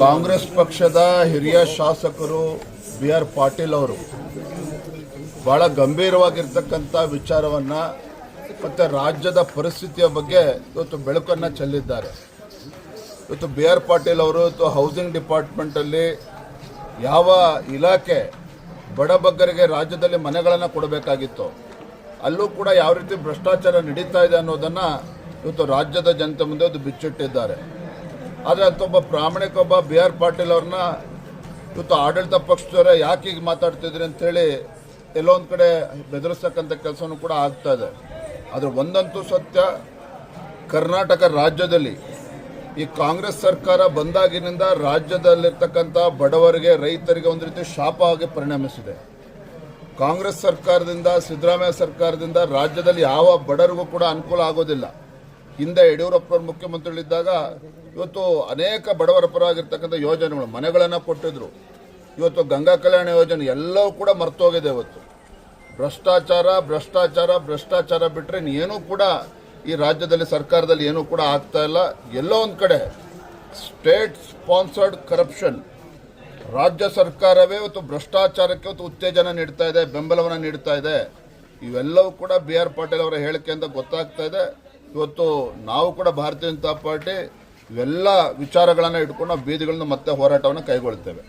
ಕಾಂಗ್ರೆಸ್ ಪಕ್ಷದ ಹಿರಿಯ ಶಾಸಕರು ಬಿ ಆರ್ ಪಾಟೀಲ್ ಅವರು ಬಹಳ ಗಂಭೀರವಾಗಿರ್ತಕ್ಕಂಥ ವಿಚಾರವನ್ನ ಮತ್ತೆ ರಾಜ್ಯದ ಪರಿಸ್ಥಿತಿಯ ಬಗ್ಗೆ ಇವತ್ತು ಬೆಳಕನ್ನು ಚೆಲ್ಲಿದ್ದಾರೆ. ಇವತ್ತು ಬಿ ಆರ್ ಪಾಟೀಲ್ ಅವರು ಇವತ್ತು ಹೌಸಿಂಗ್ ಡಿಪಾರ್ಟ್ಮೆಂಟಲ್ಲಿ ಯಾವ ಇಲಾಖೆ ಬಡಬಗ್ಗರಿಗೆ ರಾಜ್ಯದಲ್ಲಿ ಮನೆಗಳನ್ನು ಕೊಡಬೇಕಾಗಿತ್ತು ಅಲ್ಲೂ ಕೂಡ ಯಾವ ರೀತಿ ಭ್ರಷ್ಟಾಚಾರ ನಡೀತಾ ಇದೆ ಅನ್ನೋದನ್ನು ಇವತ್ತು ರಾಜ್ಯದ ಜನತೆ ಮುಂದೆ ಅದು ಬಿಚ್ಚಿಟ್ಟಿದ್ದಾರೆ. ಆದರೆ ಅಂತೊಬ್ಬ ಪ್ರಾಮಾಣಿಕ ಒಬ್ಬ ಬಿ ಆರ್ ಪಾಟೀಲ್ ಅವ್ರನ್ನ ಇವತ್ತು ಆಡಳಿತ ಪಕ್ಷದವರೇ ಯಾಕೆ ಈಗ ಮಾತಾಡ್ತಿದ್ರಿ ಅಂತೇಳಿ ಒಂದು ಕಡೆ ಬೆದರಿಸ್ತಕ್ಕಂಥ ಕೆಲಸನೂ ಕೂಡ ಆಗ್ತಾ ಇದೆ. ಆದರೆ ಒಂದಂತೂ ಸತ್ಯ, ಕರ್ನಾಟಕ ರಾಜ್ಯದಲ್ಲಿ ಈ ಕಾಂಗ್ರೆಸ್ ಸರ್ಕಾರ ಬಂದಾಗಿನಿಂದ ರಾಜ್ಯದಲ್ಲಿರ್ತಕ್ಕಂಥ ಬಡವರಿಗೆ, ರೈತರಿಗೆ ಒಂದು ರೀತಿ ಶಾಪವಾಗಿ ಪರಿಣಮಿಸಿದೆ. ಕಾಂಗ್ರೆಸ್ ಸರ್ಕಾರದಿಂದ, ಸಿದ್ದರಾಮಯ್ಯ ಸರ್ಕಾರದಿಂದ ರಾಜ್ಯದಲ್ಲಿ ಯಾವ ಬಡರಿಗೂ ಕೂಡ ಅನುಕೂಲ ಆಗೋದಿಲ್ಲ. ಹಿಂದೆ ಯಡಿಯೂರಪ್ಪ ಮುಖ್ಯಮಂತ್ರಿಗಳಿದ್ದಾಗ ಇವತ್ತು ಅನೇಕ ಬಡವರ ಪರವಾಗಿರ್ತಕ್ಕಂಥ ಯೋಜನೆಗಳು, ಮನೆಗಳನ್ನು ಕೊಟ್ಟಿದ್ರು. ಇವತ್ತು ಗಂಗಾ ಕಲ್ಯಾಣ ಯೋಜನೆ ಎಲ್ಲವೂ ಕೂಡ ಮರ್ತೋಗಿದೆ ಇವತ್ತು. ಭ್ರಷ್ಟಾಚಾರ ಭ್ರಷ್ಟಾಚಾರ ಭ್ರಷ್ಟಾಚಾರ ಬಿಟ್ಟರೆ ಏನೂ ಕೂಡ ಈ ರಾಜ್ಯದಲ್ಲಿ, ಸರ್ಕಾರದಲ್ಲಿ ಏನೂ ಕೂಡ ಆಗ್ತಾ ಇಲ್ಲ. ಎಲ್ಲೋ ಒಂದು ಕಡೆ ಸ್ಟೇಟ್ ಸ್ಪಾನ್ಸರ್ಡ್ ಕರಪ್ಷನ್. ರಾಜ್ಯ ಸರ್ಕಾರವೇ ಇವತ್ತು ಭ್ರಷ್ಟಾಚಾರಕ್ಕೆ ಇವತ್ತು ಉತ್ತೇಜನ ನೀಡ್ತಾ ಇದೆ, ಬೆಂಬಲವನ್ನು ನೀಡ್ತಾ ಇದೆ. ಇವೆಲ್ಲವೂ ಕೂಡ ಬಿ ಆರ್ ಪಾಟೀಲ್ ಅವರ ಹೇಳಿಕೆಯಿಂದ ಗೊತ್ತಾಗ್ತಾ ಇದೆ. ಇವತ್ತು ನಾವು ಕೂಡ ಭಾರತೀಯ ಜನತಾ ಪಾರ್ಟಿ ಇವೆಲ್ಲ ವಿಚಾರಗಳನ್ನು ಇಟ್ಕೊಂಡು ಬೀದಿಗಳನ್ನು ಮತ್ತೆ ಹೋರಾಟವನ್ನು ಕೈಗೊಳ್ತೇವೆ.